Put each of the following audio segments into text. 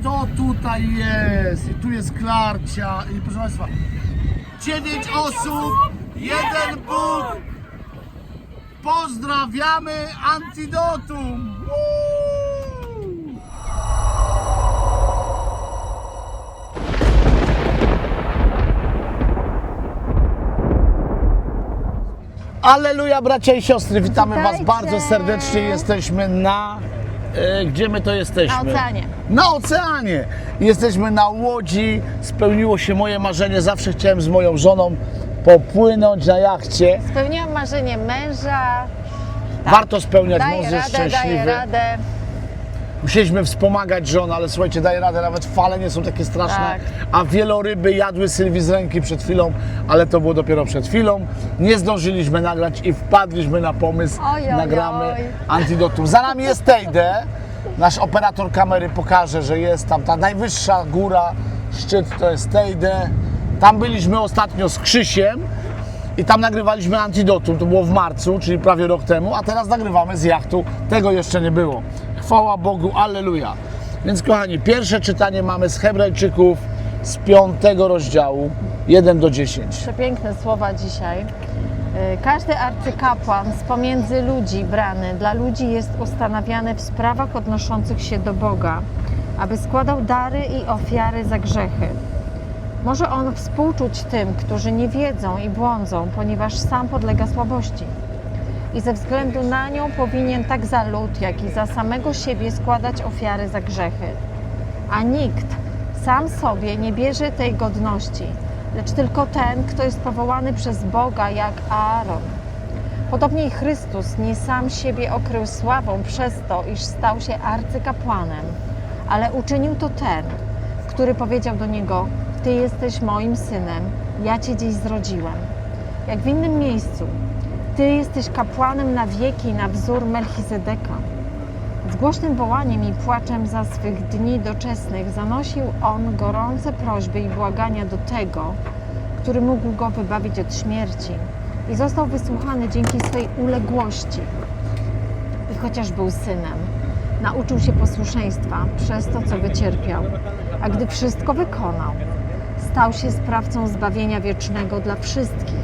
kto tutaj jest? I tu jest Klarcia. I proszę Państwa, dziewięć osób, jeden Bóg. Pozdrawiamy Antidotum. Aleluja bracia i siostry, witamy Was bardzo serdecznie. Jesteśmy na... E, gdzie my to jesteśmy? Na oceanie. Na oceanie. Jesteśmy na łodzi. Spełniło się moje marzenie. Zawsze chciałem z moją żoną popłynąć na jachcie. Spełniłam marzenie męża. Warto spełniać, Daję mąż jest radę, daję szczęśliwy. radę. Musieliśmy wspomagać żonę, ale słuchajcie, daje radę, nawet fale nie są takie straszne. Tak. A wieloryby jadły Sylwii z ręki przed chwilą, ale to było dopiero przed chwilą. Nie zdążyliśmy nagrać i wpadliśmy na pomysł, Oj, oj, nagramy oj. antidotum. Za nami jest Tejde. Nasz operator kamery pokaże, że jest tam ta najwyższa góra, szczyt to jest Tejde. Tam byliśmy ostatnio z Krzysiem i tam nagrywaliśmy antidotum, to było w marcu, czyli prawie rok temu, a teraz nagrywamy z jachtu. Tego jeszcze nie było. Chwała Bogu, alleluja. Więc kochani, pierwsze czytanie mamy z Hebrajczyków z piątego rozdziału, 1 do 10. Przepiękne słowa dzisiaj. Y, Każdy arcykapłan z pomiędzy ludzi brany dla ludzi jest ustanawiany w sprawach odnoszących się do Boga, aby składał dary i ofiary za grzechy. Może on współczuć tym, którzy nie wiedzą i błądzą, ponieważ sam podlega słabości. I ze względu na nią powinien tak za lud, jak i za samego siebie składać ofiary za grzechy. A nikt sam sobie nie bierze tej godności, lecz tylko ten, kto jest powołany przez Boga, jak Aaron. Podobnie Chrystus nie sam siebie okrył sławą przez to, iż stał się arcykapłanem, ale uczynił to ten, który powiedział do niego: Ty jesteś moim synem, ja cię dziś zrodziłem. Jak w innym miejscu, Ty jesteś kapłanem na wieki na wzór Melchizedeka. Z głośnym wołaniem i płaczem za swych dni doczesnych zanosił on gorące prośby i błagania do tego, który mógł go wybawić od śmierci i został wysłuchany dzięki swej uległości. I chociaż był synem, nauczył się posłuszeństwa przez to, co wycierpiał, a gdy wszystko wykonał, stał się sprawcą zbawienia wiecznego dla wszystkich,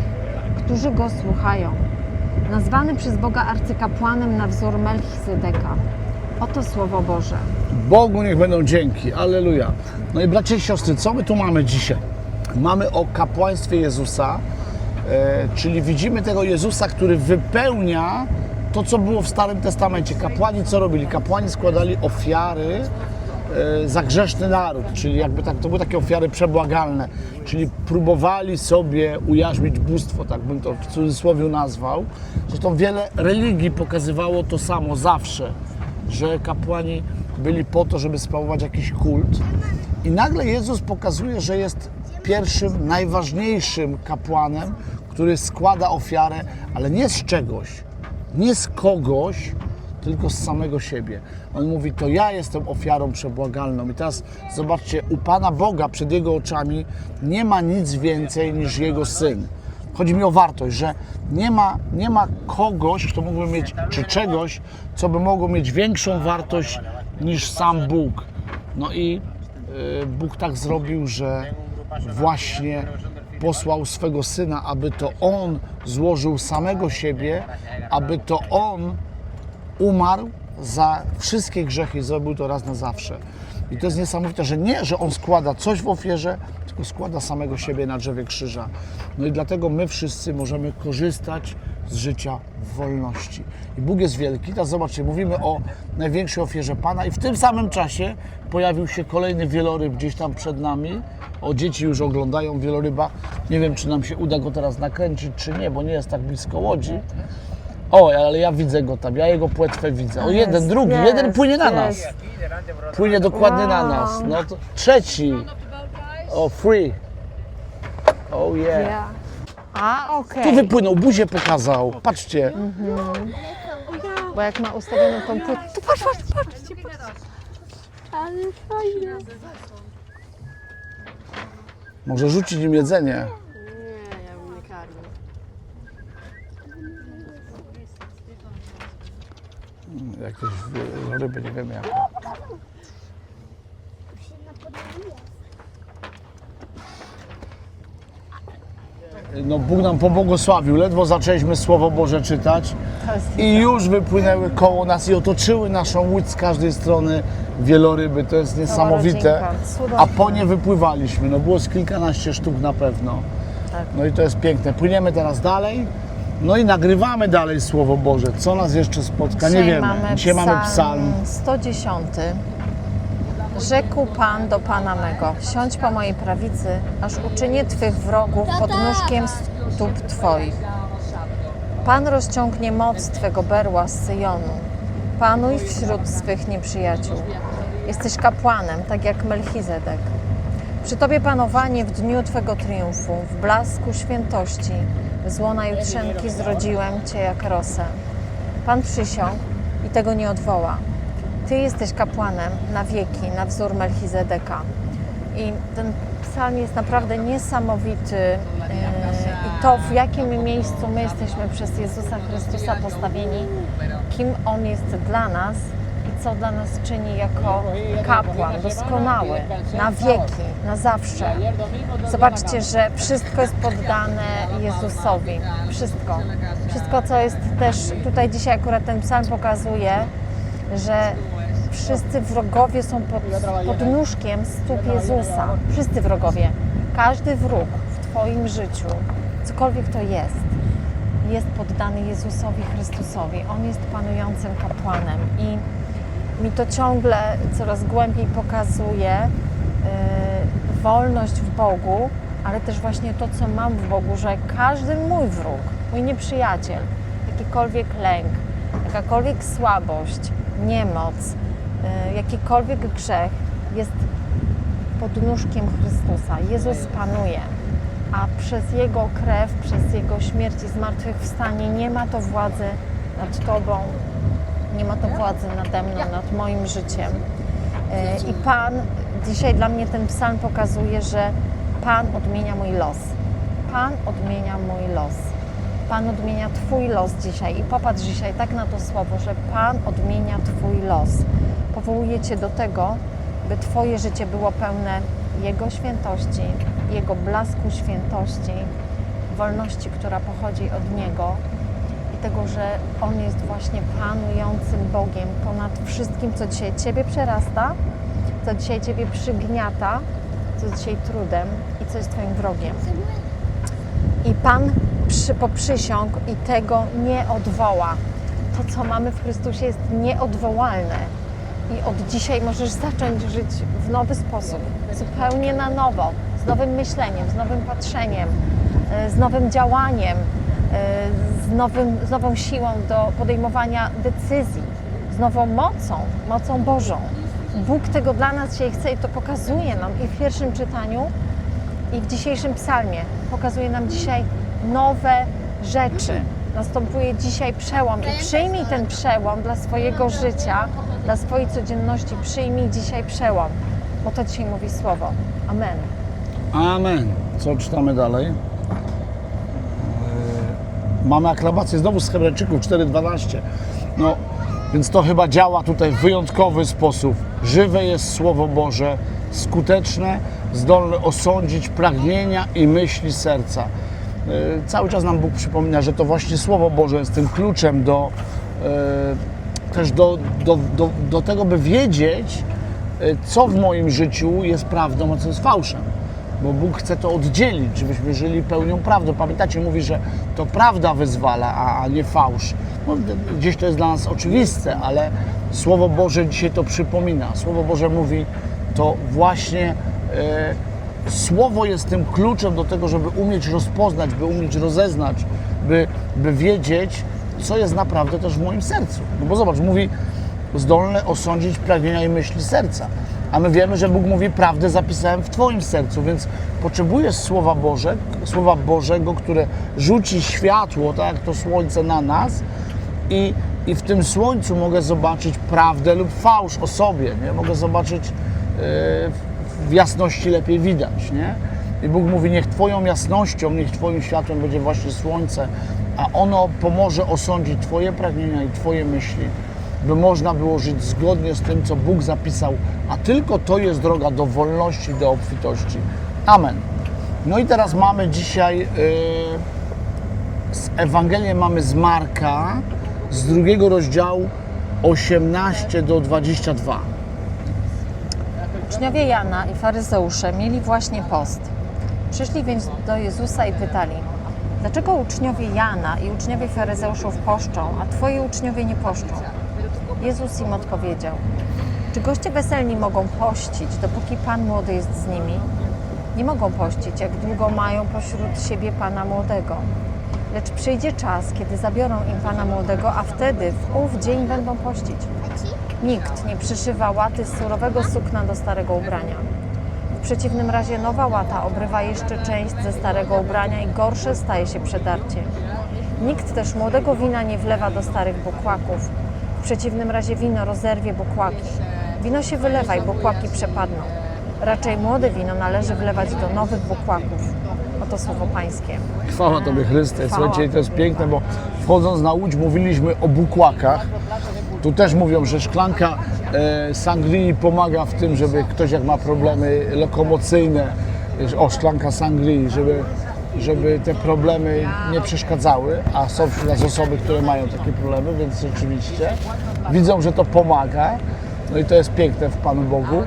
którzy go słuchają. Nazwany przez Boga arcykapłanem na wzór Melchizedeka. Oto Słowo Boże. Bogu niech będą dzięki, alleluja. No i bracia i siostry, co my tu mamy dzisiaj? Mamy o kapłaństwie Jezusa, e, czyli widzimy tego Jezusa, który wypełnia to, co było w Starym Testamencie. Kapłani co robili? Kapłani składali ofiary za grzeszny naród, czyli jakby tak, to były takie ofiary przebłagalne, czyli próbowali sobie ujarzmić bóstwo, tak bym to w cudzysłowie nazwał. Zresztą wiele religii pokazywało to samo zawsze, że kapłani byli po to, żeby sprawować jakiś kult. I nagle Jezus pokazuje, że jest pierwszym, najważniejszym kapłanem, który składa ofiarę, ale nie z czegoś, nie z kogoś, tylko z samego siebie. On mówi, to ja jestem ofiarą przebłagalną. I teraz zobaczcie, u Pana Boga przed Jego oczami nie ma nic więcej niż Jego Syn. Chodzi mi o wartość, że nie ma, nie ma kogoś, kto mógłby mieć, czy czegoś, co by mogło mieć większą wartość niż sam Bóg. No i y, Bóg tak zrobił, że właśnie posłał swego Syna, aby to On złożył samego siebie, aby to On umarł za wszystkie grzechy i zrobił to raz na zawsze. I to jest niesamowite, że nie, że on składa coś w ofierze, tylko składa samego siebie na drzewie krzyża. No i dlatego my wszyscy możemy korzystać z życia w wolności. I Bóg jest wielki. Teraz zobaczcie, mówimy o największej ofierze Pana i w tym samym czasie pojawił się kolejny wieloryb gdzieś tam przed nami. O, dzieci już oglądają wieloryba. Nie wiem, czy nam się uda go teraz nakręcić, czy nie, bo nie jest tak blisko łodzi. O, ale ja widzę go tam, ja jego płetwę widzę. O, jeden, Jest, drugi, jest, jeden płynie na nas. jest. Płynie dokładnie na Wow. nas. No to trzeci. O, free. Oh yeah. Ja. A, okej. Tu wypłynął, buzię pokazał. Patrzcie. Bo jak ma ustawioną tą płytę. Tu patrz, patrz, patrzcie. Ale fajne. Może rzucić im jedzenie. Nie, ja bym nie karmił. Jakieś ryby, nie wiem jakie. No Bóg nam pobłogosławił, ledwo zaczęliśmy Słowo Boże czytać i już wypłynęły koło nas i otoczyły naszą łódź z każdej strony wieloryby. To jest niesamowite. A po nie wypływaliśmy. No było z kilkanaście sztuk na pewno. tak. No i to jest piękne. Płyniemy teraz dalej. No i nagrywamy dalej Słowo Boże. Co nas jeszcze spotka? Nie Dzisiaj wiemy. mamy Dzisiaj mamy psalm. 110. Rzekł Pan do Pana mego, siądź po mojej prawicy, aż uczynię Twych wrogów pod nóżkiem stóp Twoich. Pan rozciągnie moc Twego berła z Syjonu. Panuj wśród swych nieprzyjaciół. Jesteś kapłanem, tak jak Melchizedek. Przy Tobie panowanie w dniu Twego triumfu, w blasku świętości, z łona jutrzenki zrodziłem Cię jak rosę. Pan przysiągł i tego nie odwoła. Ty jesteś kapłanem na wieki, na wzór Melchizedeka. I ten psalm jest naprawdę niesamowity. Yy, I to, w jakim miejscu my jesteśmy przez Jezusa Chrystusa postawieni, kim On jest dla nas co dla nas czyni jako kapłan doskonały, na wieki, na zawsze. Zobaczcie, że wszystko jest poddane Jezusowi. Wszystko. Wszystko, co jest też tutaj dzisiaj akurat ten psalm pokazuje, że wszyscy wrogowie są pod, pod nóżkiem stóp Jezusa. Wszyscy wrogowie. Każdy wróg w Twoim życiu, cokolwiek to jest, jest poddany Jezusowi Chrystusowi. On jest panującym kapłanem i mi to ciągle coraz głębiej pokazuje yy, wolność w Bogu, ale też właśnie to, co mam w Bogu, że każdy mój wróg, mój nieprzyjaciel, jakikolwiek lęk, jakakolwiek słabość, niemoc, yy, jakikolwiek grzech jest pod nóżkiem Chrystusa. Jezus panuje, a przez Jego krew, przez Jego śmierć i zmartwychwstanie nie ma to władzy nad Tobą, nie ma to władzy nade mną, nad moim życiem. Yy, I Pan, dzisiaj dla mnie ten psalm pokazuje, że Pan odmienia mój los. Pan odmienia mój los. Pan odmienia Twój los dzisiaj. I popatrz dzisiaj tak na to słowo, że Pan odmienia Twój los. Powołuje Cię do tego, by Twoje życie było pełne Jego świętości, Jego blasku świętości, wolności, która pochodzi od Niego że On jest właśnie panującym Bogiem ponad wszystkim, co dzisiaj Ciebie przerasta, co dzisiaj Ciebie przygniata, co dzisiaj trudem i co jest Twoim wrogiem. I Pan przy, i tego nie odwoła. To, co mamy w Chrystusie, jest nieodwołalne. I od dzisiaj możesz zacząć żyć w nowy sposób, zupełnie na nowo, z nowym myśleniem, z nowym patrzeniem, e, z nowym działaniem, e, z, nowym, z nową siłą do podejmowania decyzji, z nową mocą, mocą Bożą. Bóg tego dla nas dzisiaj chce i to pokazuje nam i w pierwszym czytaniu, i w dzisiejszym psalmie pokazuje nam dzisiaj nowe rzeczy. Następuje dzisiaj przełom i przyjmij ten przełom dla swojego życia, dla swojej codzienności. Przyjmij dzisiaj przełom, bo to dzisiaj mówi słowo. Amen. Amen. Co czytamy dalej? Mamy aklamację znowu z Hebrajczyków 4.12. No, więc to chyba działa tutaj w wyjątkowy sposób. Żywe jest Słowo Boże, skuteczne, zdolne osądzić pragnienia i myśli serca. Yy, Cały czas nam Bóg przypomina, że to właśnie Słowo Boże jest tym kluczem do, yy, też do, do, do, do tego, by wiedzieć, yy, co w moim życiu jest prawdą, a co jest fałszem bo Bóg chce to oddzielić, żebyśmy żyli pełnią prawdą. Pamiętacie, mówi, że to prawda wyzwala, a, a nie fałsz. No, gdzieś to jest dla nas oczywiste, ale Słowo Boże dzisiaj to przypomina. Słowo Boże mówi, to właśnie e, Słowo jest tym kluczem do tego, żeby umieć rozpoznać, by umieć rozeznać, by, by wiedzieć, co jest naprawdę też w moim sercu. No bo zobacz, mówi, zdolne osądzić pragnienia i myśli serca. A my wiemy, że Bóg mówi, prawdę zapisałem w Twoim sercu, więc potrzebujesz Słowa Boże, Słowa Bożego, które rzuci światło, tak jak to słońce na nas i, i w tym słońcu mogę zobaczyć prawdę lub fałsz o sobie, nie? Mogę zobaczyć e, w jasności lepiej widać, nie? I Bóg mówi, niech Twoją jasnością, niech Twoim światłem będzie właśnie słońce, a ono pomoże osądzić Twoje pragnienia i Twoje myśli by można było żyć zgodnie z tym, co Bóg zapisał, a tylko to jest droga do wolności, do obfitości. Amen. No i teraz mamy dzisiaj yy, z Ewangelię mamy z Marka, z drugiego rozdziału 18 do 22. Uczniowie Jana i faryzeusze mieli właśnie post. Przyszli więc do Jezusa i pytali: Dlaczego uczniowie Jana i uczniowie faryzeuszów poszczą, a twoi uczniowie nie poszczą? Jezus im odpowiedział: Czy goście weselni mogą pościć, dopóki pan młody jest z nimi? Nie mogą pościć, jak długo mają pośród siebie pana młodego. Lecz przyjdzie czas, kiedy zabiorą im pana młodego, a wtedy w ów dzień będą pościć. Nikt nie przyszywa łaty z surowego sukna do starego ubrania. W przeciwnym razie nowa łata obrywa jeszcze część ze starego ubrania i gorsze staje się przedarcie. Nikt też młodego wina nie wlewa do starych bukłaków. W przeciwnym razie wino rozerwie bukłaki. Wino się wylewa i bukłaki przepadną. Raczej młode wino należy wlewać do nowych bukłaków. Oto słowo pańskie. Chwała Tobie Chryste. Chwała. Słuchajcie, to jest piękne, bo wchodząc na łódź mówiliśmy o bukłakach. Tu też mówią, że szklanka e, sangrii pomaga w tym, żeby ktoś jak ma problemy lokomocyjne, że- o szklanka sangrii, żeby, żeby te problemy nie przeszkadzały, a są wśród nas osoby, które mają takie problemy, więc rzeczywiście widzą, że to pomaga. No i to jest piękne w Panu Bogu.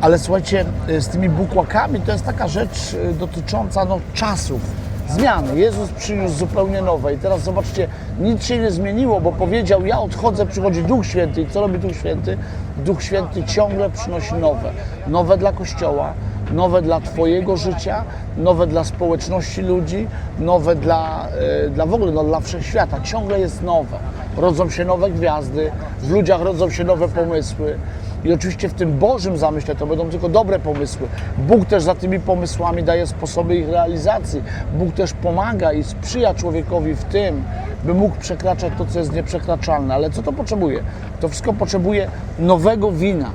Ale słuchajcie, y, z tymi bukłakami to jest taka rzecz y, dotycząca no, czasów, zmiany. Jezus przyniósł zupełnie nowe i teraz zobaczcie, nic się nie zmieniło, bo powiedział, ja odchodzę, przychodzi Duch Święty i co robi Duch Święty? Duch Święty ciągle przynosi nowe. Nowe dla Kościoła, nowe dla Twojego życia, nowe dla społeczności ludzi, nowe dla, y, dla w ogóle, no, dla wszechświata. Ciągle jest nowe. Rodzą się nowe gwiazdy, w ludziach rodzą się nowe pomysły. I oczywiście w tym Bożym zamyśle to będą tylko dobre pomysły. Bóg też za tymi pomysłami daje sposoby ich realizacji. Bóg też pomaga i sprzyja człowiekowi w tym, by mógł przekraczać to, co jest nieprzekraczalne. Ale co to potrzebuje? To wszystko potrzebuje nowego wina.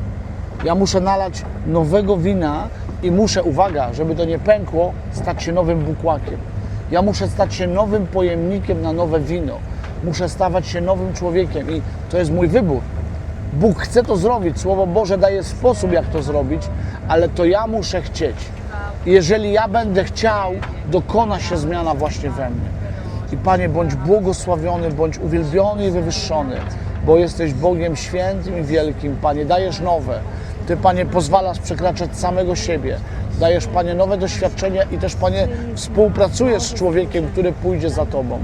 Ja muszę nalać nowego wina i muszę, uwaga, żeby to nie pękło, stać się nowym bukłakiem. Ja muszę stać się nowym pojemnikiem na nowe wino. Muszę stawać się nowym człowiekiem i to jest mój wybór. Bóg chce to zrobić, Słowo Boże daje sposób, jak to zrobić, ale to ja muszę chcieć. Jeżeli ja będę chciał, dokona się zmiana właśnie we mnie. I Panie, bądź błogosławiony, bądź uwielbiony i wywyższony, bo jesteś Bogiem świętym i wielkim. Panie, dajesz nowe. Ty, Panie, pozwalasz przekraczać samego siebie. Dajesz, Panie, nowe doświadczenia i też, Panie, współpracujesz z człowiekiem, który pójdzie za Tobą.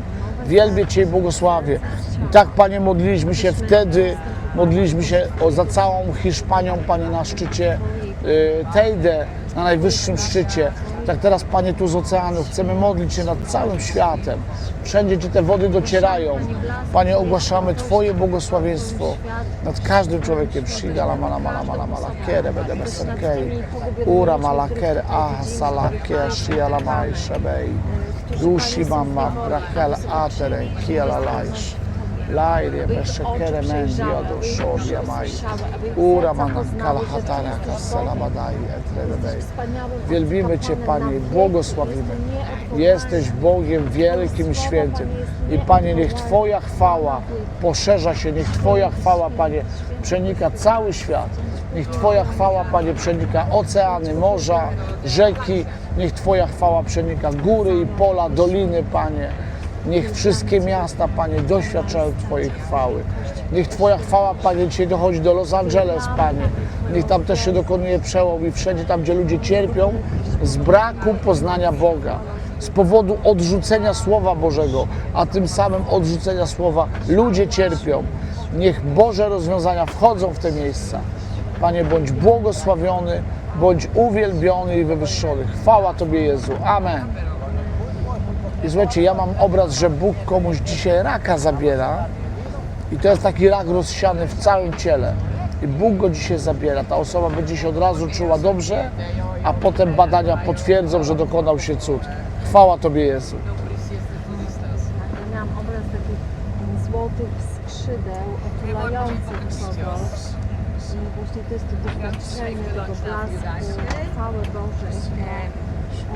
Wielbię Cię i błogosławię. I tak, Panie, modliliśmy się wtedy, modliliśmy się o, za całą Hiszpanią, Panie, na szczycie y, Tejde, na najwyższym szczycie. Tak teraz, Panie, tu z oceanu chcemy modlić się nad całym światem. Wszędzie, gdzie te wody docierają. Panie, ogłaszamy Twoje błogosławieństwo nad każdym człowiekiem. Shida la mala mala mala mala kere bede beserkei. Ura mala kere aha sala kere shia la mai shebei. Dushi mama brakel atere kia la laish. Laire beshekere mendia do shodia mai. Ura mana kala hatara kasela badai etredebei. Wielbimy Cię, Panie, i błogosławimy. Jesteś Bogiem wielkim, świętym. I Panie, niech Twoja chwała poszerza się, niech Twoja chwała, Panie, przenika cały świat. Niech Twoja chwała, Panie, przenika oceany, morza, rzeki. Niech Twoja chwała przenika góry i pola, doliny, Panie. Niech wszystkie miasta, Panie, doświadczają Twojej chwały. Niech Twoja chwała, Panie, dzisiaj dochodzi do Los Angeles, Panie. Niech tam też się dokonuje przełom i wszędzie tam, gdzie ludzie cierpią z braku poznania Boga, z powodu odrzucenia Słowa Bożego, a tym samym odrzucenia Słowa ludzie cierpią. Niech Boże rozwiązania wchodzą w te miejsca. Panie, bądź błogosławiony, bądź uwielbiony i wywyższony. Chwała Tobie, Jezu. Amen. I słuchajcie, ja mam obraz, że Bóg komuś dzisiaj raka zabiera i to jest taki rak rozsiany w całym ciele. I Bóg go dzisiaj zabiera. Ta osoba będzie się od razu czuła dobrze, a potem badania potwierdzą, że dokonał się cud. Chwała Tobie, Jezu. Ja miałam obraz takich złotych skrzydeł otulających kogoś. I właśnie to jest to doświadczenie tego blasku, chwały Bożej,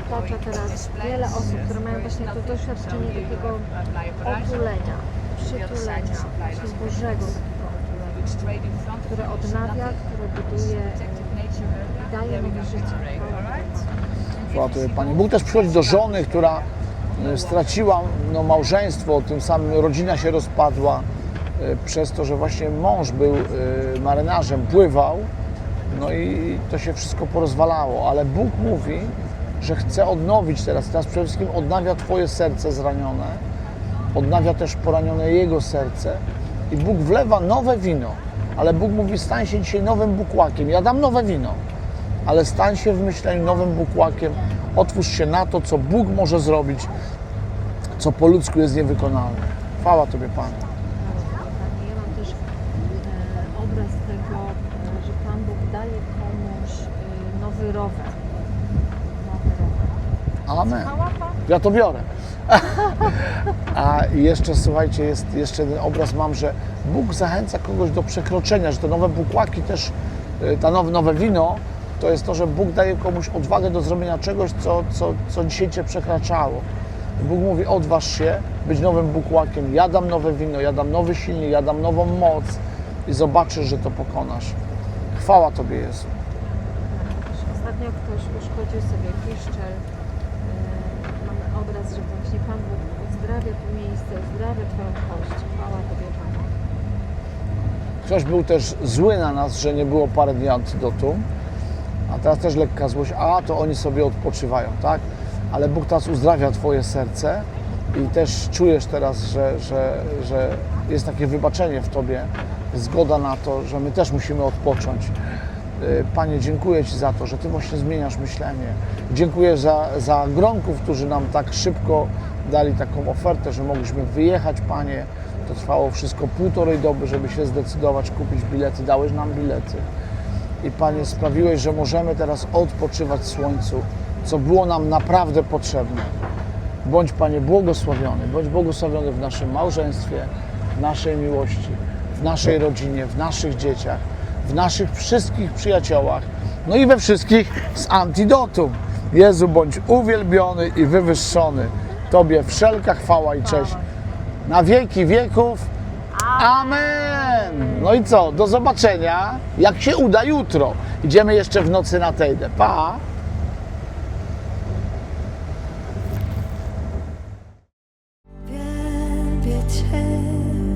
otacza teraz wiele osób, które mają właśnie to doświadczenie takiego otulenia, przytulenia, właśnie Bożego. Takiego otulenia. które odnawia, które buduje, e, daje nowe życie. Panie. Bóg też przychodzi do żony, która e, straciła no, małżeństwo, tym samym rodzina się rozpadła przez to, że właśnie mąż był e, marynarzem, pływał, no i to się wszystko porozwalało, ale Bóg mówi, że chce odnowić teraz, teraz przede wszystkim odnawia Twoje serce zranione, odnawia też poranione Jego serce i Bóg wlewa nowe wino, ale Bóg mówi, stań się dzisiaj nowym bukłakiem, ja dam nowe wino, ale stań się w myśleniu nowym bukłakiem, otwórz się na to, co Bóg może zrobić, co po ludzku jest niewykonalne. Chwała Tobie. Panie, ja mam też e, obraz tego, e, że Pan Bóg daje komuś e, nowy rower. Nowy rower. Amen. Ja to biorę. A jeszcze słuchajcie, jest jeszcze jeden obraz mam, że Bóg zachęca kogoś do przekroczenia, że te nowe bukłaki też, y, ta nowe, nowe wino, to jest to, że Bóg daje komuś odwagę do zrobienia czegoś, co, co, co dzisiaj Cię przekraczało. Bóg mówi, odważ się być nowym bukłakiem, ja dam nowe wino, ja dam nowy silnik, ja dam nową moc i zobaczysz, że to pokonasz. Chwała Tobie, Jezu. Ostatnio ktoś uszkodził sobie piszczel. Obraz, że właśnie Pan Bóg uzdrawia to miejsce, uzdrawia Twoją kość. Chwała Tobie, Panie. Ktoś był też zły na nas, że nie było parę dni antidotu, a teraz też lekka złość, a to oni sobie odpoczywają, tak? Ale Bóg teraz uzdrawia Twoje serce i też czujesz teraz, że, że, że jest takie wybaczenie w Tobie, zgoda na to, że my też musimy odpocząć. Y, Panie, dziękuję Ci za to, że Ty właśnie zmieniasz myślenie. Dziękuję za, za gronków, którzy nam tak szybko dali taką ofertę, że mogliśmy wyjechać, Panie. To trwało wszystko półtorej doby, żeby się zdecydować, kupić bilety. Dałeś nam bilety. I Panie, sprawiłeś, że możemy teraz odpoczywać w słońcu, co było nam naprawdę potrzebne. Bądź Panie błogosławiony, bądź błogosławiony w naszym małżeństwie, w naszej miłości, w naszej rodzinie, w naszych dzieciach, w naszych wszystkich przyjaciołach, no i we wszystkich z antidotum. Jezu, bądź uwielbiony i wywyższony. Tobie wszelka chwała i cześć. Na wieki wieków. Amen. No i co? Do zobaczenia. Jak się uda jutro. Idziemy jeszcze w nocy na Tejdę. Pa. Cię,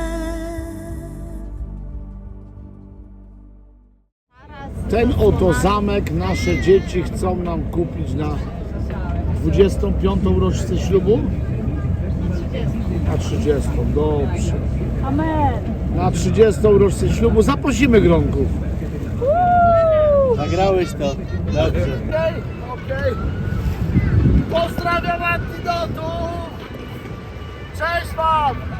Ten oto zamek nasze dzieci chcą nam kupić na 25. rocznicę ślubu? Na 30. Dobrze. Amen. Na 30. rocznicę ślubu zaprosimy gronków. Nagrałeś to. Dobrze. Okej, okej. Pozdrawiam Antidotu! Cześć Wam!